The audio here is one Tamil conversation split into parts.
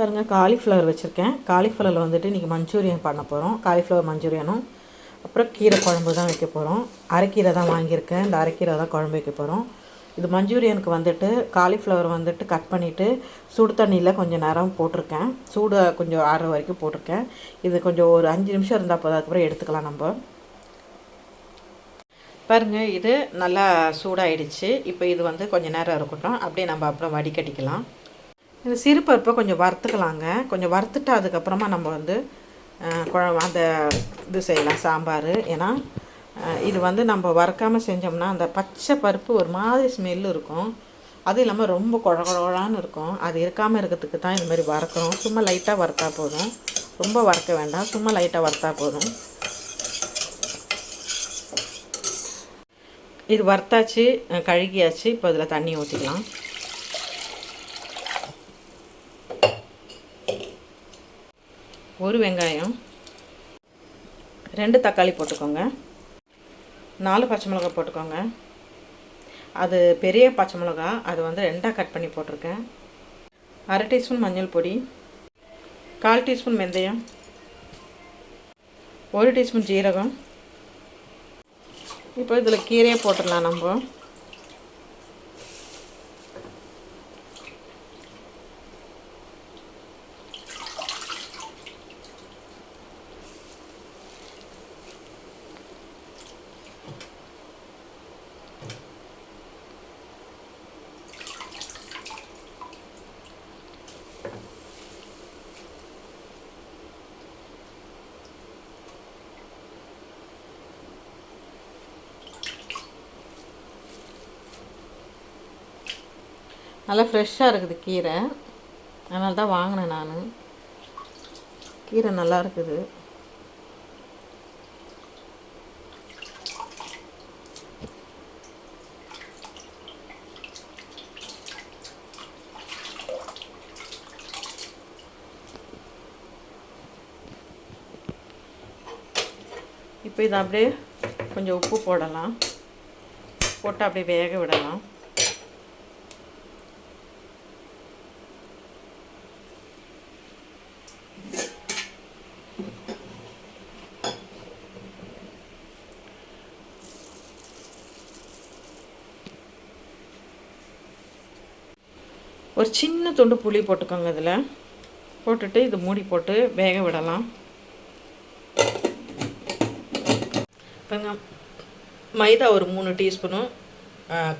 பாருங்கள் காலிஃப்ளவர் வச்சுருக்கேன். காலிஃப்ளவரில் வந்துட்டு இன்றைக்கி மஞ்சூரியன் பண்ண போகிறோம் காலிஃப்ளவர் மஞ்சூரியனும் அப்புறம் கீரை குழம்பு தான் வைக்க போகிறோம் அரைக்கீரை தான் வாங்கியிருக்கேன். இந்த அரைக்கீரை தான் குழம்பு வைக்க போகிறோம் இது மஞ்சூரியனுக்கு வந்துட்டு காலிஃப்ளவர் வந்துட்டு கட் பண்ணிவிட்டு சுடு தண்ணியில் கொஞ்சம் நேரம் போட்டிருக்கேன். சூடு கொஞ்சம் ஆறுற வரைக்கும் போட்டிருக்கேன். இது கொஞ்சம் ஒரு அஞ்சு நிமிஷம் இருந்தால் போதும். அதுக்கப்புறம் எடுத்துக்கலாம் நம்ம. பாருங்கள் இது நல்லா சூடாயிடுச்சு. இப்போ இது வந்து கொஞ்சம் நேரம் இருக்கட்டும். அப்படியே நம்ம அப்புறம் வடிகட்டிக்கலாம். இந்த சிறு பருப்பை கொஞ்சம் வறுத்துக்கலாங்க. கொஞ்சம் வறுத்துட்டு அதுக்கப்புறமா நம்ம வந்து அந்த இது செய்யலாம் சாம்பார். ஏன்னா இது வந்து நம்ம வறுக்காமல் செஞ்சோம்னா அந்த பச்சை பருப்பு ஒரு மாதிரி ஸ்மெல் இருக்கும். அதுவும் இல்லாமல் ரொம்ப குழகுழான்னு இருக்கும். அது இருக்காமல் இருக்கிறதுக்கு தான் இந்த மாதிரி வறுக்கிறோம் சும்மா லைட்டாக வறுத்தா போதும். ரொம்ப வறுக்க வேண்டாம். சும்மா லைட்டாக வறுத்தா போதும். இது வறுத்தாச்சு கழுகியாச்சு. இப்போ இதில் தண்ணி ஊற்றிக்கலாம் ஒரு வெங்காயம் ரெண்டு தக்காளி போட்டுக்கோங்க. நாலு பச்சை மிளகாய் போட்டுக்கோங்க. அது பெரிய பச்சை மிளகா அது வந்து ரெண்டாக கட் பண்ணி போட்டிருக்கேன். அரை டீஸ்பூன் மஞ்சள் பொடி கால் டீஸ்பூன் வெந்தயம் ஒரு டீஸ்பூன் ஜீரகம். இப்போ இதில் கீரையை போட்டுடலாம் நம்ம. நல்லா ஃப்ரெஷ்ஷாக இருக்குது கீரை. அதனால தான் வாங்கினேன் நான். கீரை நல்லா இருக்குது. இப்போ இதை அப்படியே கொஞ்சம் உப்பு போடலாம். போட்டு அப்படியே வேக விடலாம். ஒரு சின்ன துண்டு புளி போட்டுக்கோங்க இதில். போட்டுட்டு இது மூடி போட்டு வேக விடலாம். இப்போங்க மைதா ஒரு மூணு டீஸ்பூனும்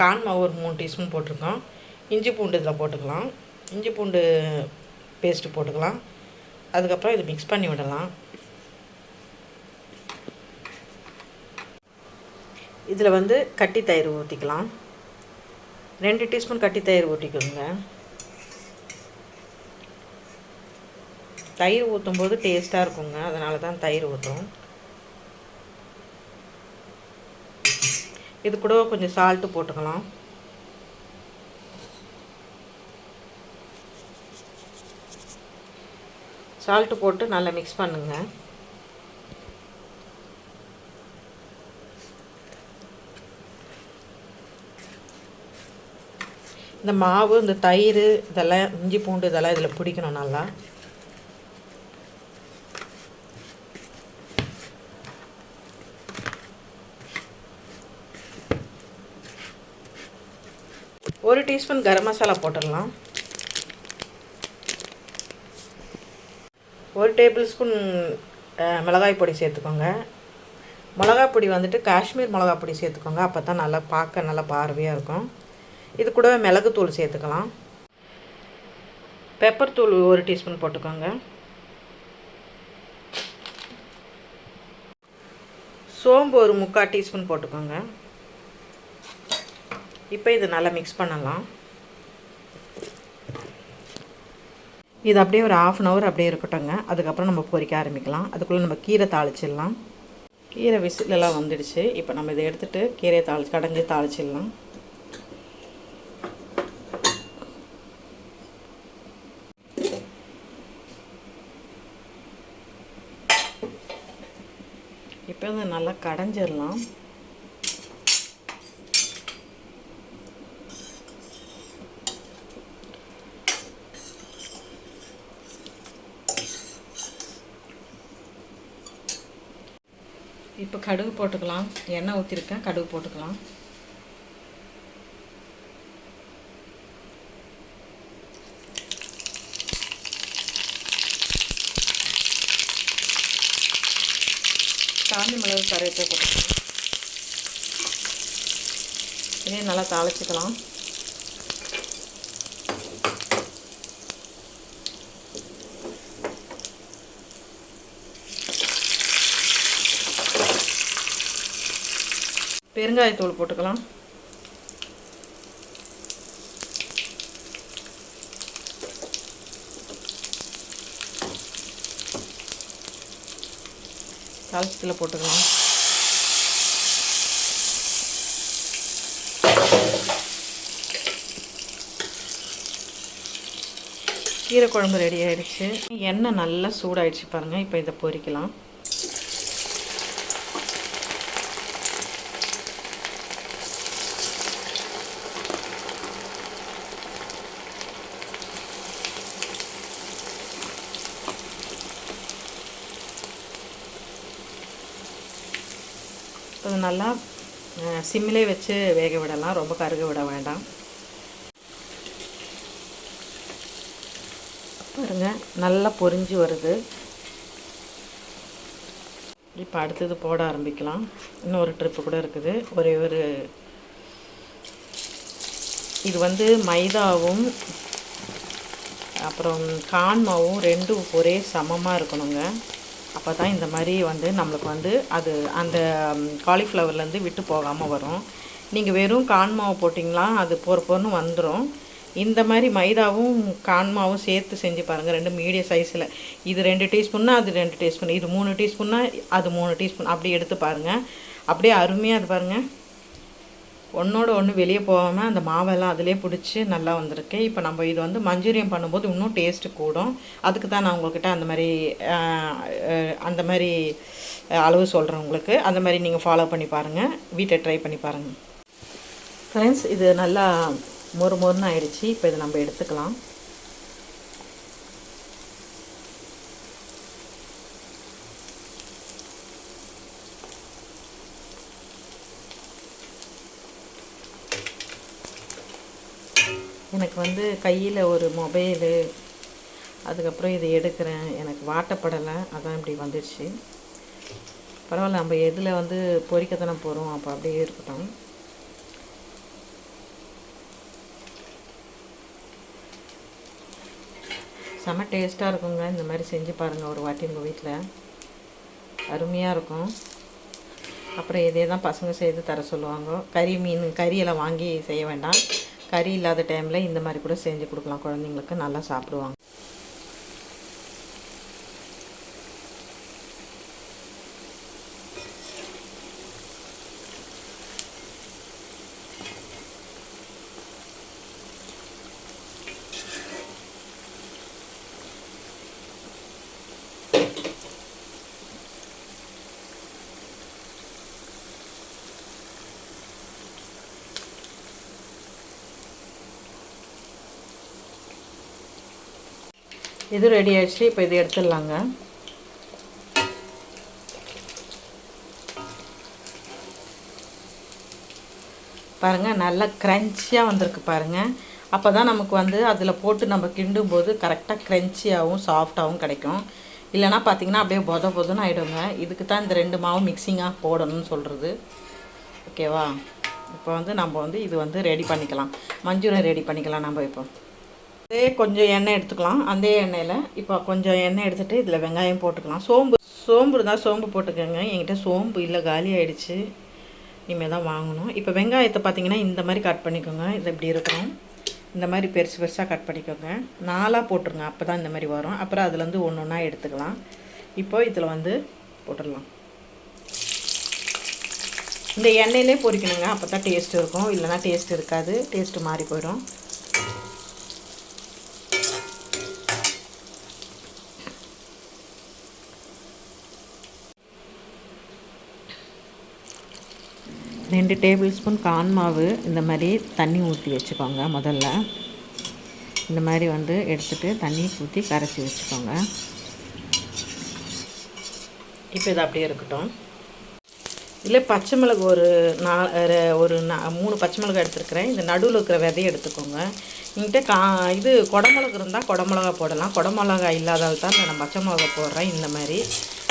கான் மாவு ஒரு மூணு டீஸ்பூன் போட்டிருக்கோம். இஞ்சி பூண்டு இதில் போட்டுக்கலாம். இஞ்சி பூண்டு பேஸ்ட்டு போட்டுக்கலாம். அதுக்கப்புறம் இது மிக்ஸ் பண்ணி விடலாம். இதில் வந்து கட்டி தயிர் ஊற்றிக்கலாம் ரெண்டு டீஸ்பூன் கட்டி தயிர் ஊற்றிக்கோங்க தயிர் ஊற்றும் போது டேஸ்ட்டாக இருக்குங்க. அதனால தான் தயிர் ஊற்றும் இது கூட கொஞ்சம் சால்ட்டு போட்டுக்கலாம். சால்ட்டு போட்டு நல்லா மிக்ஸ் பண்ணுங்க. இந்த மாவு இந்த தயிர் இதெல்லாம் இஞ்சி பூண்டு இதெல்லாம் இதில் பிடிக்கணும் நல்லா. டீஸ்பூன் கரம் மசாலா போட்டுடலாம். ஒரு டேபிள் ஸ்பூன் மிளகாய் பொடி சேர்த்துக்கோங்க. மிளகாய் பொடி வந்துட்டு காஷ்மீர் மிளகாய் பொடி சேர்த்துக்கோங்க. அப்போ தான் நல்லா பார்க்க நல்லா பார்வையாக இருக்கும். இது கூடவே மிளகுத்தூள் சேர்த்துக்கலாம். பெப்பர் தூள் ஒரு டீஸ்பூன் போட்டுக்கோங்க. சோம்பு ஒரு முக்கால் டீஸ்பூன் போட்டுக்கோங்க. இப்போ இது நல்லா மிக்ஸ் பண்ணலாம். இது அப்படியே ஒரு ஆஃப் அன் ஹவர் அப்படியே இருக்கட்டும்ங்க. அதுக்கப்புறம் நம்ம பொரிக்க ஆரம்பிக்கலாம். அதுக்குள்ளே நம்ம கீரை தாளிச்சிடலாம். கீரை விசிலெல்லாம் வந்துடுச்சு. இப்போ நம்ம இதை எடுத்துகிட்டு கீரையை தாளி கடைஞ்சி தாளிச்சிடலாம். இப்போ இதை நல்லா கடைஞ்சிடலாம். இப்போ கடுகு போட்டுக்கலாம். எண்ணெய் ஊற்றிருக்கேன் கடுகு போட்டுக்கலாம். காஞ்சி மிளகு கருவேப்பிலை போட்டுக்கலாம். இதையும் நல்லா தாளிச்சிக்கலாம். பெருங்காயத்தூள் போட்டுக்கலாம். தாளிச்சத்தில் போட்டுக்கலாம். கீரை குழம்பு ரெடி ஆயிடுச்சு. எண்ணெய் நல்லா சூடாயிடுச்சு பாருங்கள் இப்போ இதை பொரிக்கலாம். நல்லா சிம்மிலே வச்சு வேக விடலாம். ரொம்ப கருக விட வேண்டாம். பாருங்க நல்லா பொரிஞ்சு வருது. இப்போ அடுத்தது போட ஆரம்பிக்கலாம். இன்னொரு ட்ரிப்பு கூட இருக்குது. ஒரே ஒரு இது வந்து மைதாவும் அப்புறம் கான்மாவும் ரெண்டும் ஒரே சமமாக இருக்கணுங்க. அப்போ தான் இந்த மாதிரி வந்து நம்மளுக்கு வந்து அது அந்த காலிஃப்ளவர்லேருந்து விட்டு போகாமல் வரும். நீங்கள் வெறும் கான்மாவை போட்டிங்களா அது போகிற போர்னு வந்துடும் இந்த மாதிரி மைதாவும் கான்மாவும் சேர்த்து செஞ்சு பாருங்கள் ரெண்டு மீடியம் சைஸில். இது ரெண்டு டீஸ்பூன்னா அது ரெண்டு டீஸ்பூன் இது மூணு டீஸ்பூன்னா அது மூணு டீஸ்பூன். அப்படி எடுத்து பாருங்கள் அப்படியே அருமையாக அது பாருங்கள் ஒன்றோட ஒன்று வெளியே போகாமல் அந்த மாவெல்லாம் அதிலே பிடிச்சி நல்லா வந்திருக்கு. இப்போ நம்ம இது வந்து மஞ்சூரியன் பண்ணும்போது இன்னும் டேஸ்ட்டு கூடும். அதுக்கு தான் நான் உங்கள்கிட்ட அந்த மாதிரி அந்த மாதிரி அளவு சொல்கிறேன் உங்களுக்கு. அந்த மாதிரி நீங்கள் ஃபாலோ பண்ணி பாருங்கள் வீட்டை ட்ரை பண்ணி பாருங்கள் ஃப்ரெண்ட்ஸ் இது நல்லா மொறு மொறுன்னு ஆயிடுச்சு. இப்போ இதை நம்ம எடுத்துக்கலாம். எனக்கு வந்து கையில் ஒரு மொபைலு அதுக்கப்புறம் இதை எடுக்கிறேன். எனக்கு வாட்டப்படலை. அதான் இப்படி வந்துடுச்சு. பரவாயில்ல நம்ம எதில் வந்து பொறிக்கத்தானே போகிறோம் அப்போ அப்படியே இருக்கட்டும். செம்ம டேஸ்ட்டாக இருக்குங்க. இந்த மாதிரி செஞ்சு பாருங்கள் ஒரு வாட்டி உங்கள் வீட்டில் அருமையாக இருக்கும். அப்புறம் இதே தான் பசங்க செய்து தர சொல்லுவாங்க. கறி மீன் கறியெல்லாம் வாங்கி செய்ய வேண்டாம். கறி இல்லாத டைமில் இந்த மாதிரி கூட செஞ்சு கொடுக்கலாம். குழந்தைங்களுக்கு நல்லா சாப்பிடுவாங்க. இது ரெடி ஆயிடுச்சு இப்போ இது எடுத்துடலாங்க. பாருங்கள் நல்லா க்ரன்ச்சியாக வந்திருக்கு பாருங்கள் அப்போ தான் நமக்கு வந்து அதில் போட்டு நம்ம கிண்டும் போது கரெக்டாக க்ரன்ச்சியாகவும் சாஃப்டாகவும் கிடைக்கும். இல்லைனா பார்த்தீங்கன்னா அப்படியே பொத பொதன்னு ஆகிடுங்க இதுக்கு தான் இந்த ரெண்டு மாவும் மிக்சிங்காக போடணும்னு சொல்கிறது ஓகேவா இப்போ வந்து நம்ம வந்து இது வந்து ரெடி பண்ணிக்கலாம். மஞ்சூரை ரெடி பண்ணிக்கலாம் நம்ம இப்போ. அதே கொஞ்சம் எண்ணெய் எடுத்துக்கலாம். அந்த எண்ணெயில் இப்போ கொஞ்சம் எண்ணெய் எடுத்துகிட்டு இதில் வெங்காயம் போட்டுக்கலாம். சோம்பு சோம்பு இருந்தால் சோம்பு போட்டுக்கோங்க. என்கிட்ட சோம்பு இல்லை காலி ஆகிடுச்சு இனிமேல் தான் வாங்கணும். இப்போ வெங்காயத்தை பார்த்தீங்கன்னா இந்த மாதிரி கட் பண்ணிக்கோங்க. இது இப்படி இருக்கும் இந்த மாதிரி பெருசு பெருசாக கட் பண்ணிக்கோங்க. நாலாக போட்டுருங்க. அப்போ தான் இந்த மாதிரி வரும். அப்புறம் அதுலேருந்து ஒன்று ஒன்றா எடுத்துக்கலாம். இப்போ இதில் வந்து போட்டுடலாம். இந்த எண்ணெயிலே பொரிக்கணுங்க. அப்போ தான் டேஸ்ட் இருக்கும். இல்லைனா டேஸ்ட் இருக்காது. டேஸ்ட்டு மாறி போயிடும். ரெண்டு டேபிள் ஸ்பூன் கான் மாவு இந்த மாதிரி தண்ணி ஊற்றி வச்சுக்கோங்க முதல்ல. இந்த மாதிரி வந்து எடுத்துகிட்டு தண்ணி ஊற்றி கரைச்சி வச்சுக்கோங்க. இப்போ இது அப்படியே இருக்கட்டும். இல்லை பச்சை மிளகு ஒரு நா ரெ- ஒரு நா- மூணு பச்சை மிளகு எடுத்துருக்கிறேன். இந்த நடுவில் இருக்கிற விதையை எடுத்துக்கோங்க. என்கிட்ட கா இது குடமிளகு இருந்தால் குடமிளகா போடலாம். குடமிளகா இல்லாதால் தான் நான் பச்சை மிளகா போடுறேன் இந்த மாதிரி.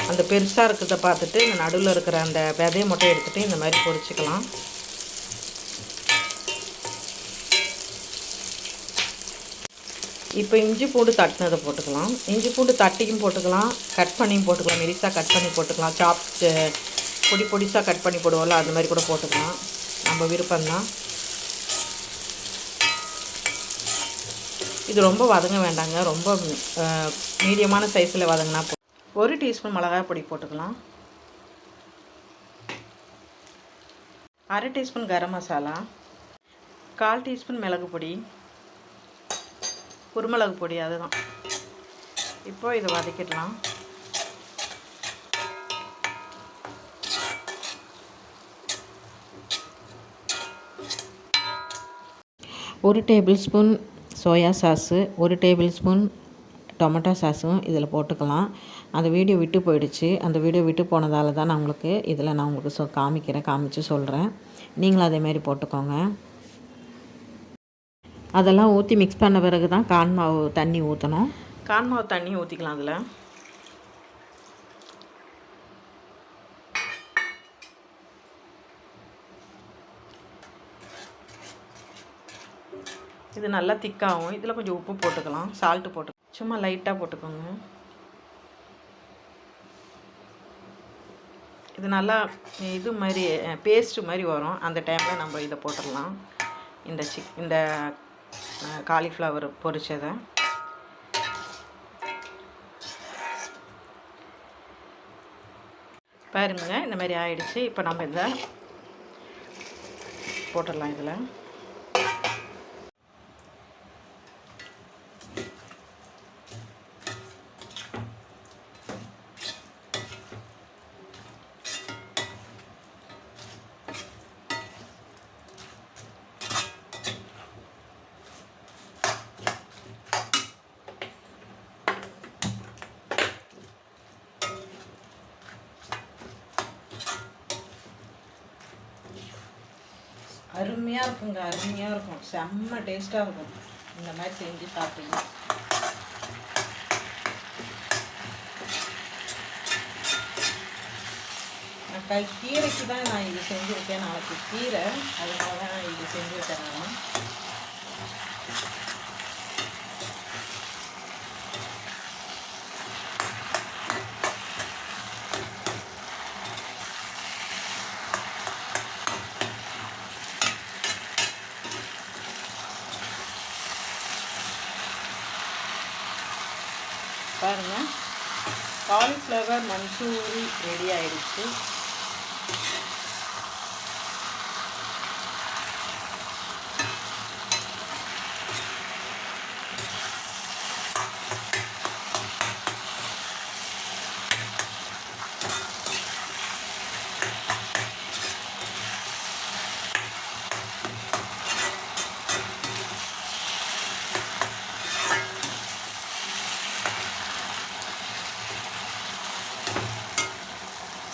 அந்த பெருசாக இருக்கிறத பார்த்துட்டு இந்த நடுவில் இருக்கிற அந்த விதையை மட்டும் எடுத்துகிட்டு இந்த மாதிரி பொரிச்சிக்கலாம். இப்போ இஞ்சி பூண்டு தட்டினதை போட்டுக்கலாம். இஞ்சி பூண்டு தட்டியும் போட்டுக்கலாம். கட் பண்ணியும் போட்டுக்கலாம். மெரிசாக கட் பண்ணி போட்டுக்கலாம். சாப் பொடி பொடிசாக கட் பண்ணி போடுவோம்ல அந்த மாதிரி கூட போட்டுக்கலாம். நம்ம விருப்பம்தான். இது ரொம்ப வதங்க வேண்டாங்க ரொம்ப மீடியமான சைஸில் வதங்கினா ஒரு டீஸ்பூன் மிளகாய் பொடி போட்டுக்கலாம். அரை டீஸ்பூன் கரம் மசாலா கால் டீஸ்பூன் மிளகு பொடி குருமிளகு பொடி அதுதான். இப்போ இதை வதக்கிடலாம். ஒரு டேபிள் ஸ்பூன் சோயா சாஸு ஒரு டேபிள் ஸ்பூன் டொமேட்டோ சாஸும் இதில் போட்டுக்கலாம். அந்த வீடியோ விட்டு போயிடுச்சு. அந்த வீடியோ விட்டு போனதால தான் நான் உங்களுக்கு இதில் நான் உங்களுக்கு சொ காமிக்கிறேன் காமிச்சு சொல்கிறேன் நீங்களும் அதேமாரி போட்டுக்கோங்க. அதெல்லாம் ஊற்றி மிக்ஸ் பண்ண பிறகு தான் கான் மாவு தண்ணி ஊற்றணும் கான் மாவு தண்ணி ஊற்றிக்கலாம் அதில். இது நல்லா திக்காகும். இதில் கொஞ்சம் உப்பு போட்டுக்கலாம். சால்ட்டு போட்டு சும்மா லைட்டாக போட்டுக்கோங்க. இது நல்லா இது மாதிரி பேஸ்ட்டு மாதிரி வரும். அந்த டைமில் நம்ம இதை போட்டுடலாம். இந்த சிக் இந்த காலிஃப்ளவர் பொரிச்சதை. பாருங்க இந்த மாதிரி ஆயிடுச்சு. இப்போ நம்ம இதை போட்டுடலாம் இதில் அருமையாக இருக்குங்க அருமையாக இருக்கும். செம்ம டேஸ்ட்டாக இருக்கும். இந்த மாதிரி செஞ்சு சாப்பிட்டீங்க கை கீரைக்கு தான் நான் இது செஞ்சுருக்கேன். நாளைக்கு கீரை. அதனால தான் இது செஞ்சுருக்கேன் நான் பாருங்கள் காலிஃப்ளவர் மஞ்சூரி ரெடி ஆகிடுச்சு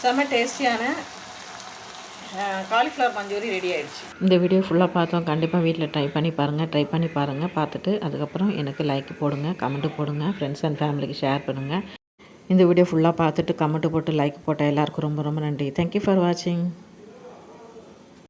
செம்ம டேஸ்டியான காலிஃப்ளவர் மஞ்சூரி ரெடி ஆகிடுச்சு இந்த வீடியோ ஃபுல்லாக பார்த்தோம். கண்டிப்பாக வீட்டில் ட்ரை பண்ணி பாருங்கள் ட்ரை பண்ணி பாருங்கள் பார்த்துட்டு அதுக்கப்புறம் எனக்கு லைக் போடுங்க கமெண்ட்டு போடுங்க ஃப்ரெண்ட்ஸ் அண்ட் ஃபேமிலிக்கு ஷேர் பண்ணுங்கள் இந்த வீடியோ ஃபுல்லாக பார்த்துட்டு கமெண்ட் போட்டு லைக் போட்ட எல்லாருக்கும் ரொம்ப ரொம்ப நன்றி. தேங்க்யூ ஃபார் வாட்சிங்